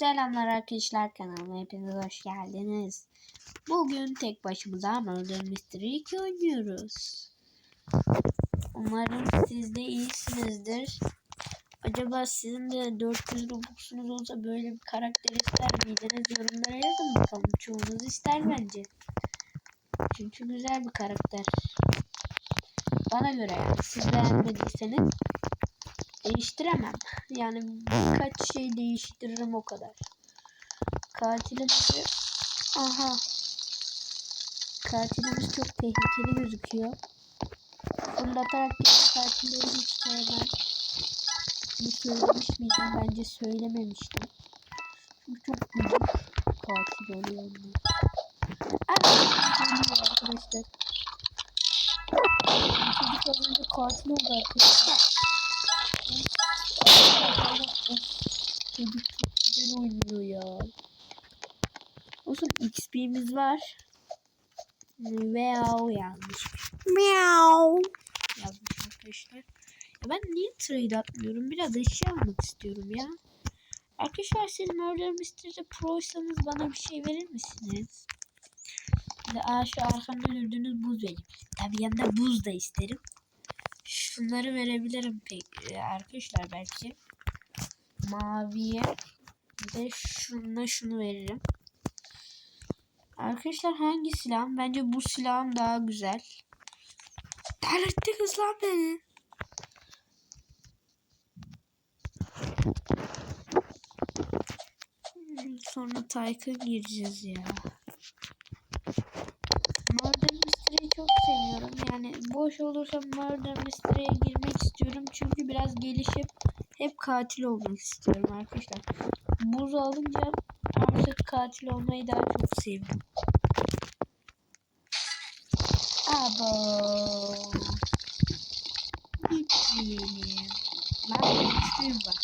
Selamlar arkadaşlar kanalıma hepiniz hoş geldiniz. Bugün tek başımıza Murder Mystery 2 oynuyoruz. Umarım siz de iyisinizdir. Acaba sizin de 400 Robux'unuz olsa böyle bir karakter ister miydiniz? Yorumlara yazın bakalım. Çoğunuz ister bence. Çünkü güzel bir karakter. Bana göre yani. Siz beğenmediyseniz değiştiremem. Yani birkaç şey değiştiririm o kadar. Katilimizi aha katilimiz çok tehlikeli gözüküyor. Fırlatarak katilleri hiç sevmem. Bunu söylemiş miydim? Bence söylememiştim. Çünkü çok büyük katil oluyor geliyor arkadaşlar. Çocuk az önce katil oldu arkadaşlar. Çocuk çok güzel oynuyor ya. Olsun XP'miz var. Meow yazmış. Meow yazmış arkadaşlar. Ya ben niye trade atmıyorum? Biraz eşya almak istiyorum ya. Arkadaşlar siz Murder Mystery'de proysanız bana bir şey verir misiniz? Bir de aa, şu arkamda gördüğünüz buz benim. Tabi yanında buz da isterim. Şunları verebilirim pek arkadaşlar belki. Maviye ve şuna şunu veririm. Arkadaşlar hangi silah? Bence bu silahım daha güzel. Delirtti kız lan beni. Sonra Tycoon gireceğiz ya. Murder Mystery'yi çok seviyorum. Yani boş olursam Murder Mystery'ye girmek istiyorum. Çünkü biraz gelişip hep katil olmak istiyorum arkadaşlar. Buz alınca artık katil olmayı daha çok sevdim. Abo. Gitmeyelim. Ben güçlüyüm bak.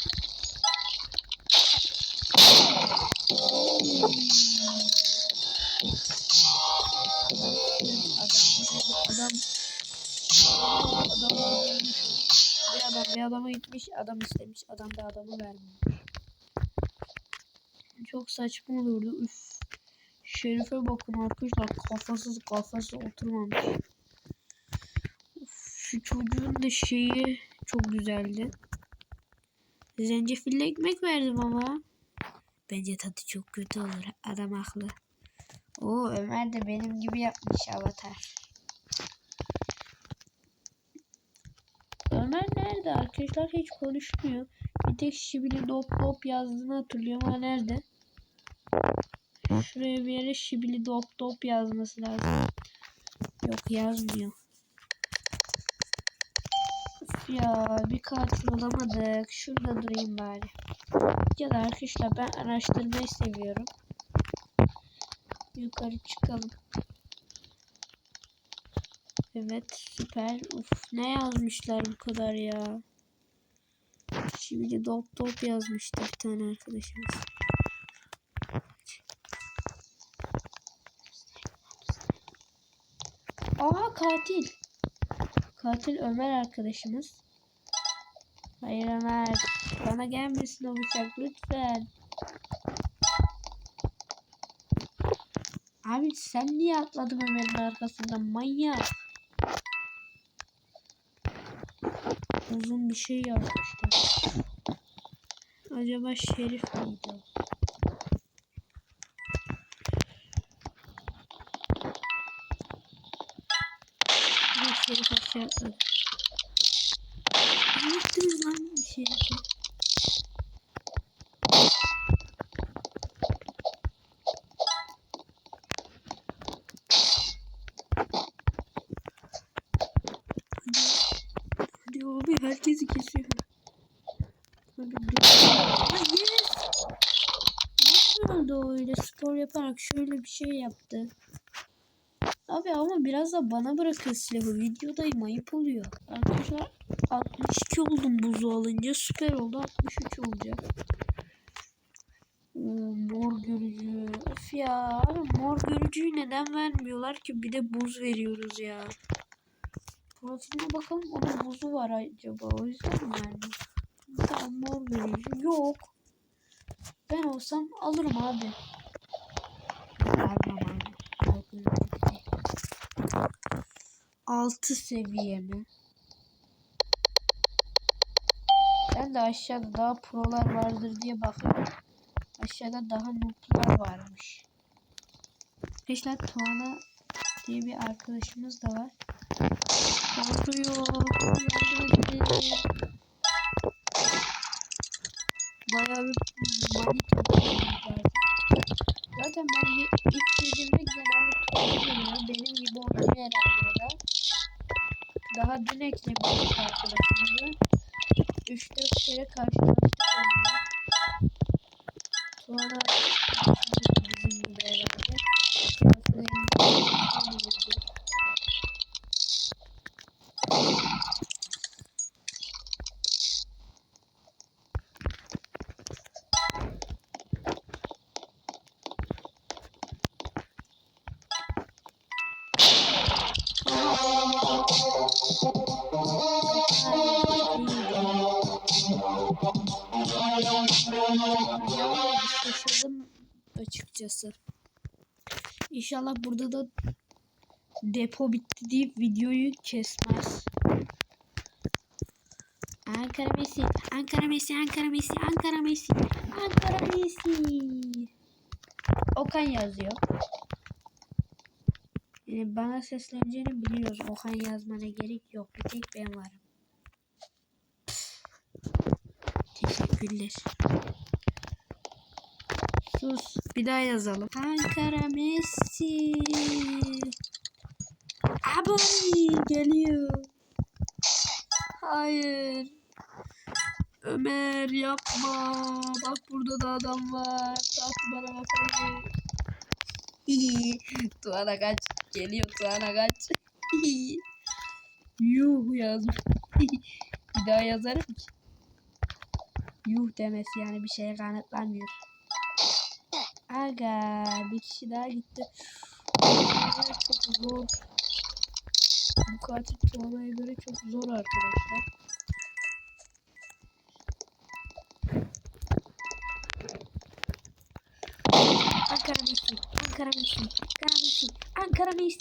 Gitmiş adam istemiş adam da adamı vermiyor. Çok saçma olurdu üf. Şerife bakın arkadaşlar kafasız kafası oturmamış. Uf, şu çocuğun da şeyi çok güzeldi. Zencefilli ekmek verdim ama. Bence tadı çok kötü olur. Adam haklı. Oo Ömer de benim gibi yapmış avatar. Ömer nerede arkadaşlar hiç konuşmuyor. Bir tek şibili dop dop yazdığını hatırlıyorum ama nerede? Şuraya bir yere şibili dop dop yazması lazım. Yok yazmıyor. Of ya bir katil bulamadık. Şurada durayım bari. Ya da arkadaşlar ben araştırmayı seviyorum. Yukarı çıkalım. Evet süper. Uf ne yazmışlar bu kadar ya. Şimdi dop dop yazmıştı bir tane arkadaşımız. Aha katil. Katil Ömer arkadaşımız. Hayır Ömer. Bana gelmesin o bıçak lütfen. Abi sen niye atladın Ömer'in arkasından manyak? Uzun bir şey yapmışlar. Acaba Şerif miydi? Şerif aşağı atladı. Ne yaptınız lan Şerif'e? Hadi abi herkesi kesiyor. Hadi dur. Ha, yes. Nasıl oldu o öyle spor yaparak şöyle bir şey yaptı. Abi ama biraz da bana bırakın silahı. Videodayım ayıp oluyor. Arkadaşlar 62 oldum buzu alınca süper oldu 63 olacak. Oo, mor görücü. Of ya mor görücüyü neden vermiyorlar ki bir de buz veriyoruz ya. Profiline bakalım onun buzu var acaba o yüzden mi vermiyor? Tamam mor görücü yok. Ben olsam alırım abi. Altı seviye mi? Ben de aşağıda daha prolar vardır diye bakıyorum. Aşağıda daha noob'lar varmış. Arkadaşlar Tuana diye bir arkadaşımız da var. Korkuyor. Bayağı bir lazım. Zaten ben ilk girdiğimde herhalde o da. Daha dün eklemiştik arkadaşımızı. 3-4 kere karşılaştık onunla. Sonra Şaşırdım açıkçası. İnşallah burada da depo bitti deyip videoyu kesmez. Ankara Messi, Ankara Messi, Ankara Messi, Ankara Messi, Ankara Messi. Okan yazıyor. Yani bana sesleneceğini biliyoruz. Okan yazmana gerek yok. Bir tek ben varım. Teşekkürler. Sus. Bir daha yazalım. Ankara Messi. Abone geliyor. Hayır. Ömer yapma. Bak burada da adam var. Tatlı bana bakıyor. Tuana kaç. Geliyor Tuana kaç. Yuh yazmış. bir daha yazarım ki. Yuh demesi yani bir şeye kanıtlanmıyor. Aga bir kişi daha gitti. Çok zor. Bu katil Tuana'ya göre çok zor arkadaşlar. Ankara Messi, Ankara Messi, Ankara Messi, Ankara Messi.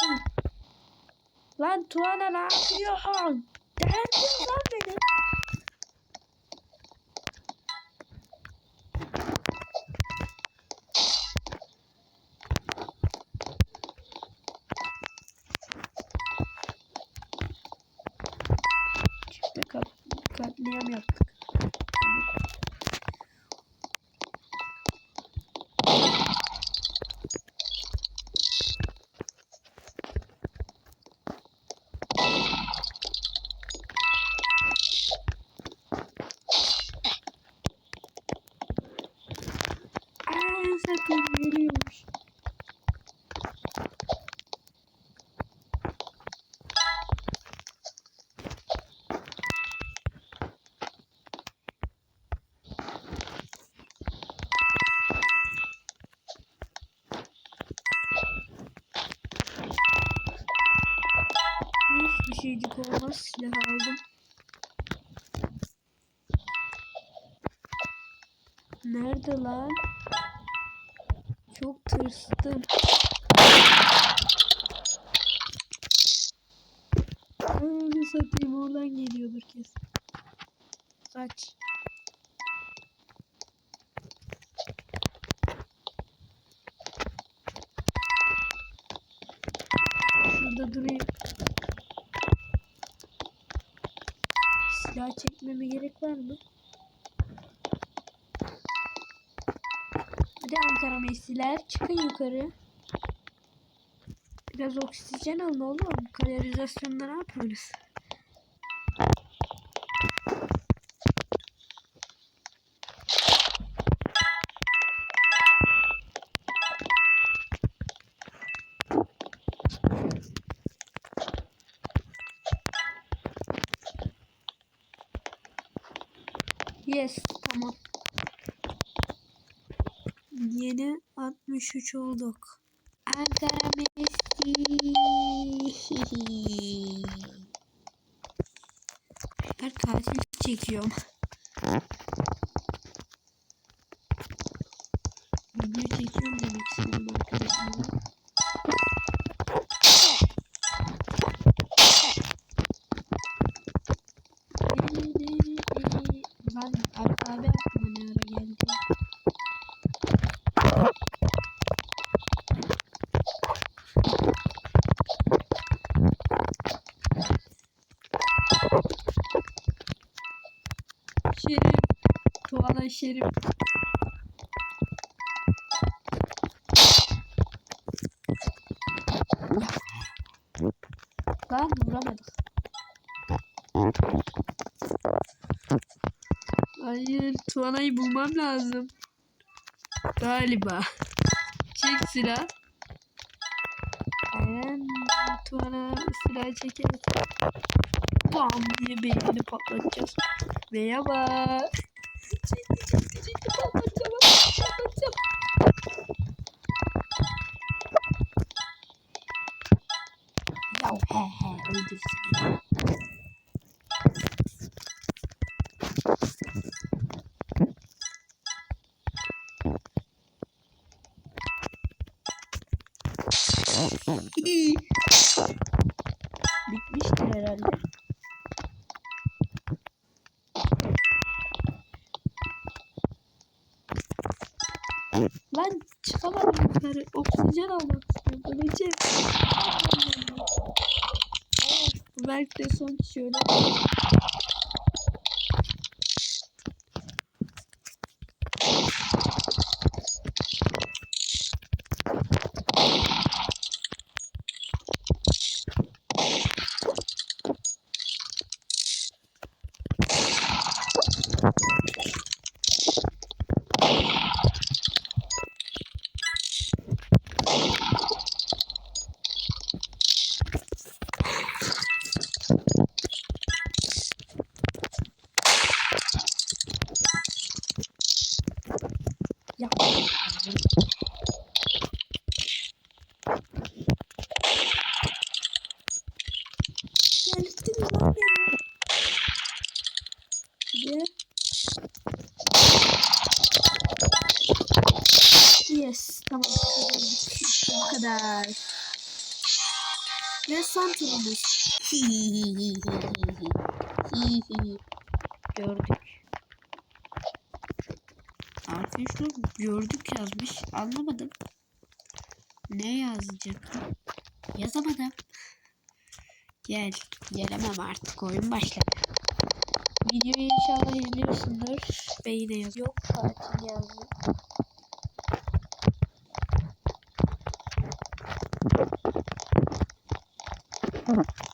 Lan Tuana ne yapıyorsun? Derdin lan beni. Geliyormuş. Hiçbir şeycik olmaz. Silah aldım. Nerede lan? Çok tırstım. Öyle satayım oradan geliyordur kesin. Kaç. Şurada durayım. Silah çekmeme gerek var mı? Ankara Messi'ler çıkın yukarı. Biraz oksijen alın oğlum. Kanalizasyonda ne yapıyorsunuz? Yes, tamam. Yeni 63 olduk. Ankara Messi. Ben katil çekiyorum. Şerif. Tuana Şerif. Lan vuramadık. Hayır, Tuana'yı bulmam lazım. Galiba. Çek silah. Aynen. Tuana silah çeker. Bam diye beynini patlatacağız. Patlatacağım. Patlatacağım. Ya he he öldürsün. Yukarı. Oksijen almak istiyorum. Öleceğim. Belki de son şöyle. Ya. Geldin lan beni. Hadi. Yes, tamam. Bu kadar. Ve son turumuz. Gördük. Arkadaşlar gördük yazmış. Anlamadım. Ne yazacak? Yazamadım. Gel. Gelemem artık. Oyun başladı. Videoyu inşallah izliyorsundur. Ve yine yaz. Yok tatil yazdı. Abi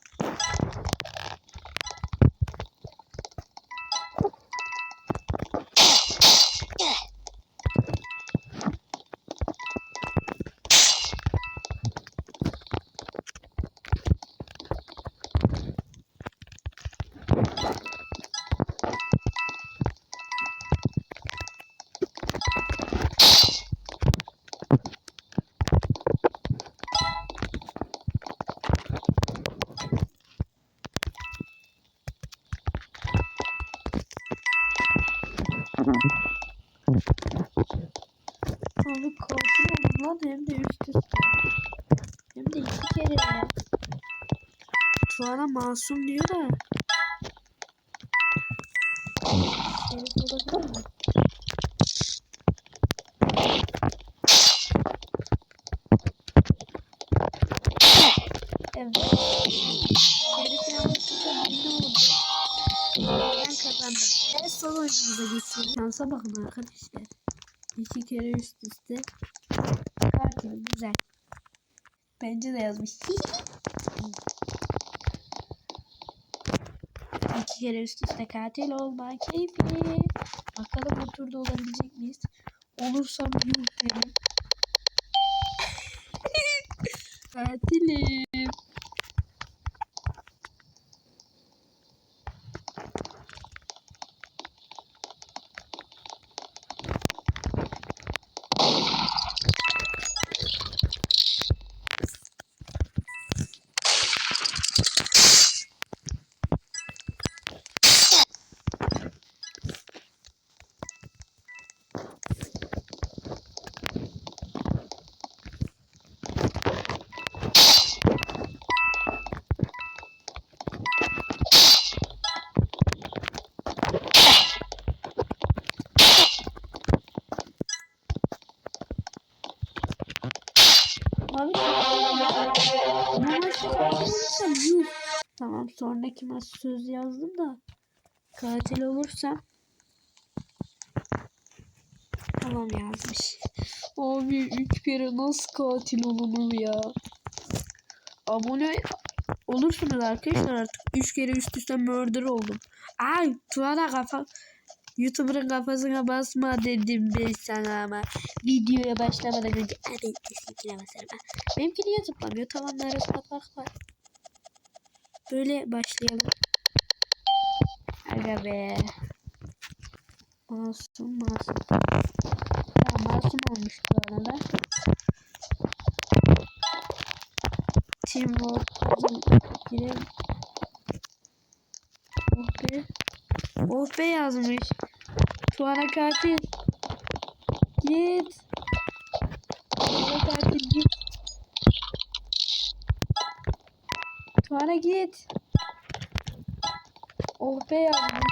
Hem de iki kere. Tuana masum diyor da. Evet. Ben kazandım. Evet son oyunumuza geçiyoruz. Şansa bakın arkadaşlar. İki kere üst üste. Kartım güzel. Bence de yazmış. İki kere üst üste katil olma keyfi. Bakalım bu turda olabilecek miyiz? Olursam yuh derim. Katilim. Yuh. Tamam sonraki maç söz yazdım da katil olursam tamam yazmış. Abi üç kere nasıl katil olunur ya? Abone olursunuz arkadaşlar artık. Üç kere üst üste murder oldum. Ay Tuana kafa YouTuber'ın kafasına basma dedim ben sana ama videoya başlamadan önce abi kesinlikle basarım. Benimki niye zıplamıyor? Tavanın arasında fark var. Böyle başlayalım. Aga be. Masum masum. Tamam masum olmuş bu arada. Teamwork girelim. Oh be. Oh be yazmış. Tuana katil. Git. Tuana katil git. Tuana git. Oh be yazmış.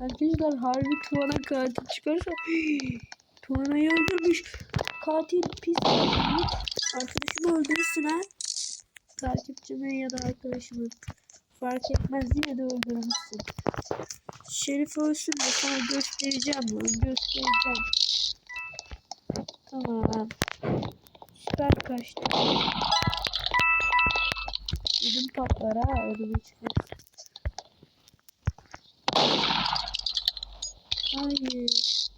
Arkadaşlar harbi Tuana katil çıkarsa Tuana'yı öldürmüş. Katil pis. Arkadaşımı öldürürsün ha. Takipçimi ya da arkadaşımı fark etmez diye de öldürmüşsün. Şerif ölsün de sana göstereceğim lan göstereceğim. Tamam. Süper kaçtı. Ödüm patlar ha ödümü çıkarsın. Hayır.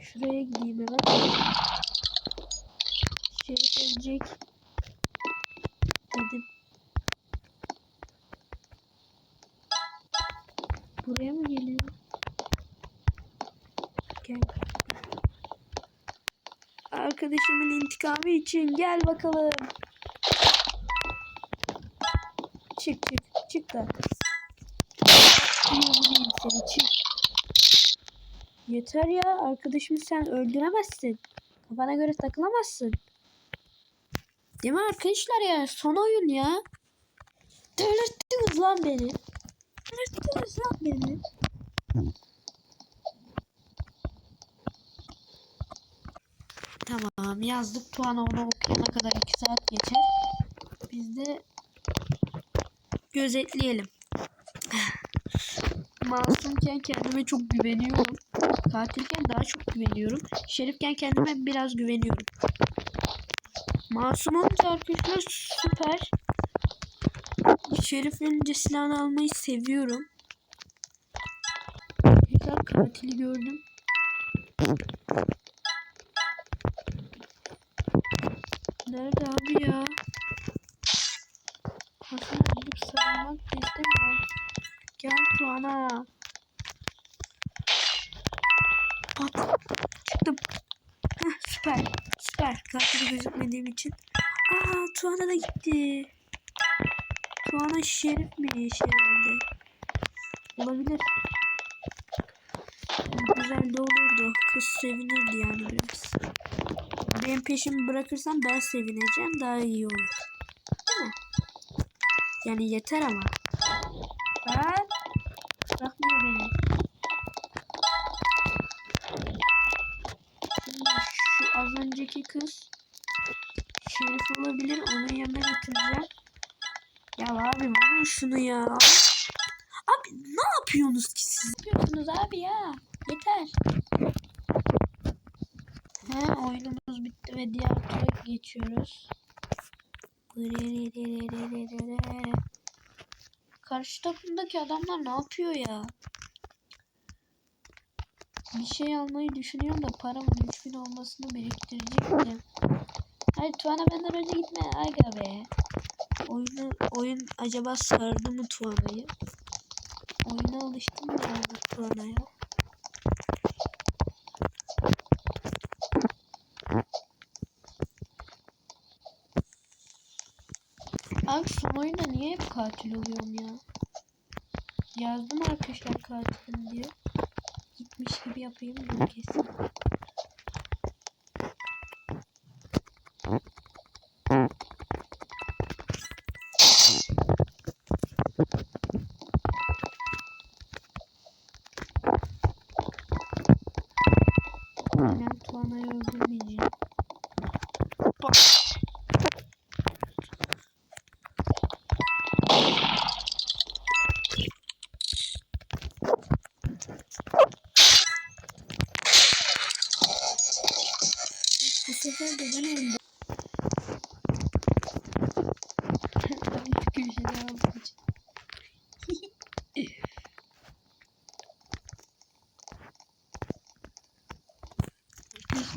Şuraya gideyim hemen. Şerif ölecek. Dedim. Buraya mı geliyor? Gel. Arkadaşımın intikamı için gel bakalım. Çık çık çık da. Seni çık. Yeter ya arkadaşımı sen öldüremezsin. Kafana göre takılamazsın. Değil mi arkadaşlar ya? Son oyun ya. Delirttiniz lan beni. Delirttiniz lan beni. Tamam yazdık. Tuana onu okuyana kadar 2 saat geçer. Biz de gözetleyelim. Masumken kendime çok güveniyorum. Katilken daha çok güveniyorum. Şerifken kendime biraz güveniyorum. Masum olunca arkadaşlar süper. Şerif önce silahını almayı seviyorum. Tekrar katili gördüm. Süper. Katili gözükmediğim için. Aa Tuana da gitti. Tuana şerifmiş herhalde. Olabilir. Güzel de olurdu. Kız sevinirdi yani biraz. Benim peşimi bırakırsan ben sevineceğim. Daha iyi olur. Değil mi? Yani yeter ama. Yapıyorsunuz ki siz? Ne yapıyorsunuz abi ya? Yeter. He oyunumuz bitti ve diğer tura geçiyoruz. Karşı takımdaki adamlar ne yapıyor ya? Bir şey almayı düşünüyorum da paramın 3000 olmasını biriktirecektim. Hayır Tuana benden önce gitme. Aga be. Oyunu, oyun acaba sardı mı Tuana'yı? Oyuna alıştım mı artık Tuana'ya? Abi son oyunda niye hep katil oluyorum ya? Yazdım arkadaşlar katilim diye. Gitmiş gibi yapayım bunu kesin.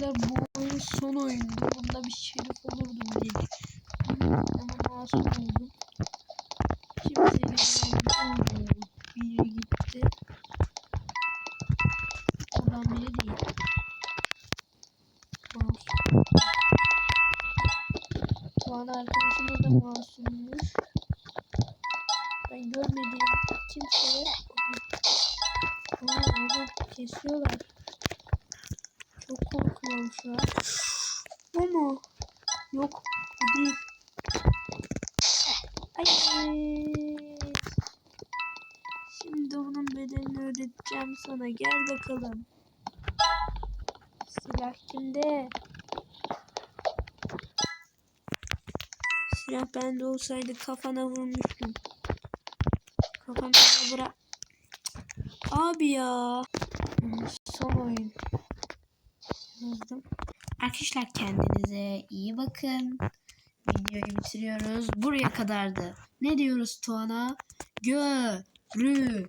Arkadaşlar bu oyun son oyundu. Bunda bir şerif olurdum diye. Ama masum oldum. Yok, bu değil. Ay. Şimdi onun bedelini ödeteceğim sana. Gel bakalım. Silah kimde? Silah bende olsaydı kafana vurmuştum. Kafana bırak. Abi ya. Son oyun. Yazdım. Arkadaşlar kendinize iyi bakın. Videoyu bitiriyoruz. Buraya kadardı. Ne diyoruz Tuana? Görüşürüz.